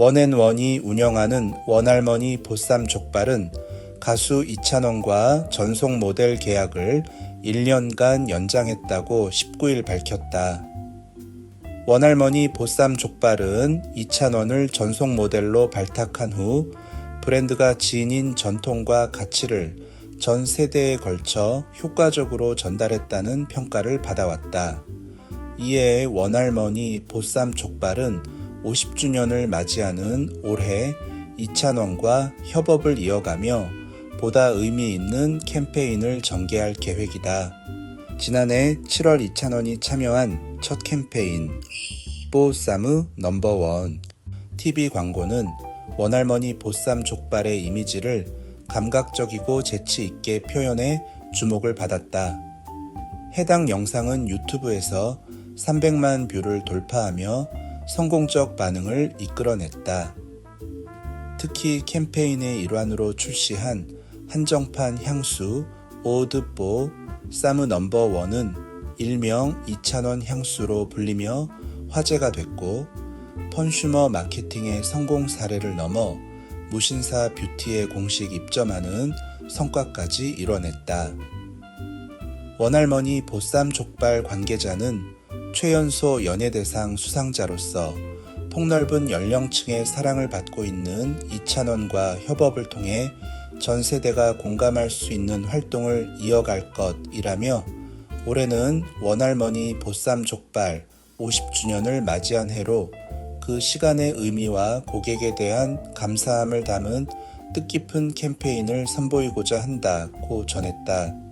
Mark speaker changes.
Speaker 1: 원앤원이 운영하는 원할머니 보쌈 족발은 가수 이찬원과 전속 모델 계약을 1년간 연장했다고 19일 밝혔다. 원할머니 보쌈 족발은 이찬원을 전속 모델로 발탁한 후 브랜드가 지닌 전통과 가치를 전 세대에 걸쳐 효과적으로 전달했다는 평가를 받아왔다. 이에 원할머니 보쌈 족발은 50주년을 맞이하는 올해 이찬원과 협업을 이어가며 보다 의미 있는 캠페인을 전개할 계획이다. 지난해 7월 이찬원이 참여한 첫 캠페인 보쌈의 넘버원 TV 광고는 원할머니 보쌈 족발의 이미지를 감각적이고 재치 있게 표현해 주목을 받았다. 해당 영상은 유튜브에서 300만 뷰를 돌파하며 성공적 반응을 이끌어냈다. 특히 캠페인의 일환으로 출시한 한정판 향수 오드보 사무 넘버원은 일명 2,000원 향수로 불리며 화제가 됐고 펀슈머 마케팅의 성공 사례를 넘어 무신사 뷰티에 공식 입점하는 성과까지 이뤄냈다. 원할머니 보쌈 족발 관계자는 최연소 연예대상 수상자로서 폭넓은 연령층의 사랑을 받고 있는 이찬원과 협업을 통해 전 세대가 공감할 수 있는 활동을 이어갈 것이라며 올해는 원할머니 보쌈 족발 50주년을 맞이한 해로 그 시간의 의미와 고객에 대한 감사함을 담은 뜻깊은 캠페인을 선보이고자 한다고 전했다.